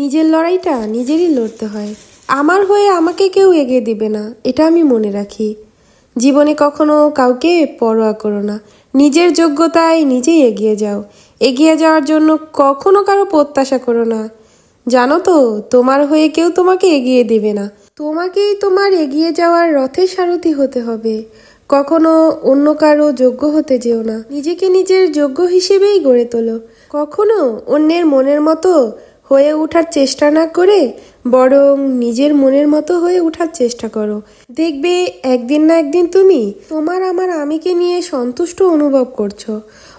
নিজের লড়াইটা নিজেরই লড়তে হয়। আমার হয়ে আমাকে কেউ এগিয়ে দিবে না, এটা আমি মনে রাখি। জীবনে কখনো কাউকে পরোয়া করো না। নিজের যোগ্যতায় নিজেই এগিয়ে যাও। এগিয়ে যাওয়ার জন্য কখনো কারও প্রত্যাশা করো না। জানো তো, তোমার হয়ে কেউ তোমাকে এগিয়ে দিবে না। তোমাকেই তোমার এগিয়ে যাওয়ার রথের সারথি হতে হবে। কখনো অন্য কারও যোগ্য হতে যেও না। নিজেকে নিজের যোগ্য হিসেবেই গড়ে তোলো। কখনো অন্যের মনের মতো হয়ে ওঠার চেষ্টা না করে, বরং নিজের মনের মতো হয়ে ওঠার চেষ্টা করো। দেখবে একদিন না একদিন তুমি তোমার আমার আমিকে নিয়ে সন্তুষ্ট অনুভব করছ।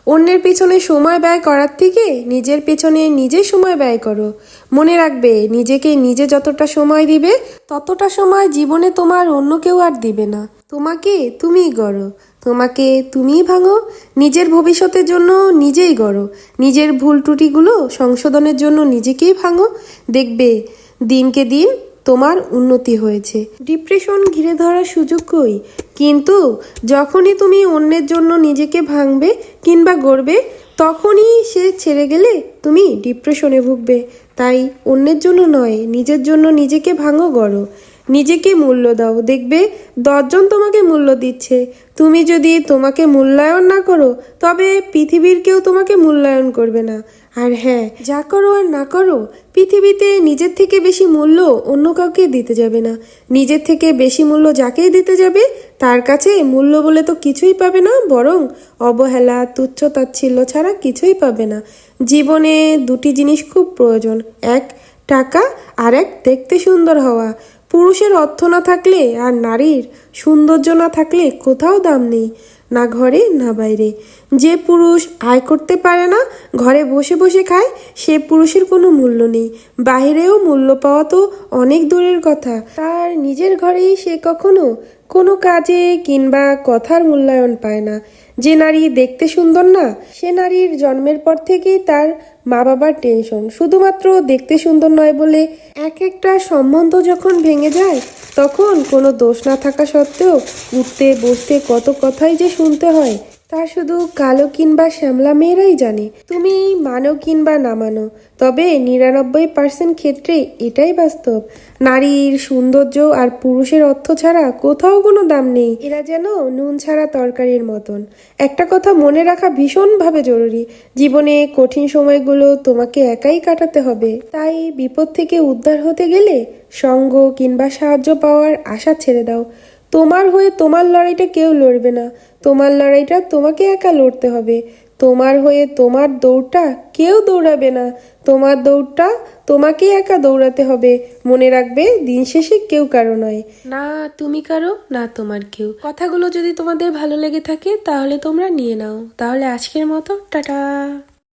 অন্যের পেছনে সময় ব্যয় করার থেকে নিজের পেছনে নিজে সময় ব্যয় করো। মনে রাখবে, নিজেকে নিজে যতটা সময় দিবে, ততটা সময় জীবনে তোমার অন্য কেউ আর দিবে না। তোমাকে তুমিই গড়ো। তোমাকে তুমিই ভাঙো, নিজের ভবিষ্যতের জন্য নিজেই গড়ো, নিজের ভুল ত্রুটিগুলো সংশোধনের জন্য নিজেকেই ভাঙো। দেখবে, দিনকে দিন তোমার উন্নতি হয়েছে। ডিপ্রেশন ঘিরে ধরার সুযোগ কই? কিন্তু যখনই তুমি অন্যের জন্য নিজেকে ভাঙবে কিংবা গড়বে, তখনই সে ছেড়ে গেলে তুমি ডিপ্রেশনে ভুগবে। তাই অন্যের জন্য নয়, নিজের জন্য নিজেকে ভাঙো, গড়ো। নিজেকে মূল্য দাও। দেখবে, দশজন তোমাকে মূল্য দিচ্ছে। তুমি যদি তোমাকে মূল্যায়ন না করো, তবে পৃথিবীর কেউ তোমাকে মূল্যায়ন করবে না। আর হ্যাঁ যা করো আর না করো, পৃথিবীতে নিজের থেকে বেশি মূল্য অন্য কাউকে দিতে যাবে না। নিজের থেকে বেশি মূল্য যাকেই দিতে যাবে, তার কাছে মূল্য বলে তো কিছুই পাবে না, বরং অবহেলা, তুচ্ছ তাচ্ছিল্য ছাড়া কিছুই পাবে না। জীবনে দুটি জিনিস খুব প্রয়োজন, এক টাকা আর এক দেখতে সুন্দর হওয়া। পুরুষের অর্থ না থাকলে আর নারীর সৌন্দর্য না থাকলে কোথাও দাম নেই, না ঘরে না বাইরে। যে পুরুষ আয় করতে পারে না, ঘরে বসে বসে খায়, সে পুরুষের কোনো মূল্য নেই। বাহিরেও মূল্য পাওয়া তো অনেক দূরের কথা। তার নিজের ঘরেই সে কখনো কোনো কাজে কিংবা কথার মূল্যায়ন পায় না। যে নারী দেখতে সুন্দর না, সে নারীর জন্মের পর থেকেই তার মা বাবার টেনশন শুধুমাত্র দেখতে সুন্দর নয় বলে এক একটা সম্বন্ধ যখন ভেঙে যায়, তখন কোনো দোষ না থাকা সত্ত্বেও উঠতে, বসতে কত কথাই যে শুনতে হয় তা শুধু কালো কিংবা শ্যামলা মেয়েরাই জানে। তুমি মানো কিংবা না মানো, তবে নিরানব্বই পার্সেন্ট ক্ষেত্রে এটাই বাস্তব। নারীর সৌন্দর্য আর পুরুষের অর্থ ছাড়া কোথাও কোনো দাম নেই। এরা যেন নুন ছাড়া তরকারির মতন। একটা কথা মনে রাখা ভীষণভাবে জরুরি। জীবনে কঠিন সময়গুলো তোমাকে একাই কাটাতে হবে। তাই বিপদ থেকে উদ্ধার হতে গেলে সঙ্গ কিংবা সাহায্য পাওয়ার আশা ছেড়ে দাও। তোমার হয়ে তোমার লড়াইটা কেউ লড়বে না। তোমার লড়াইটা তোমাকে একা লড়তে হবে। তোমার হয়ে তোমার দৌড়টা কেউ দৌড়াবে না। তোমার দৌড়টা তোমাকে একা দৌড়াতে হবে। মনে রাখবে, দিন শেষে কেউ কারও নয়। না তুমি কারও, না তোমার কেউ। কথাগুলো যদি তোমাদের ভালো লেগে থাকে, তাহলে তোমরা নিয়ে নাও। তাহলে আজকের মতো, টাটা।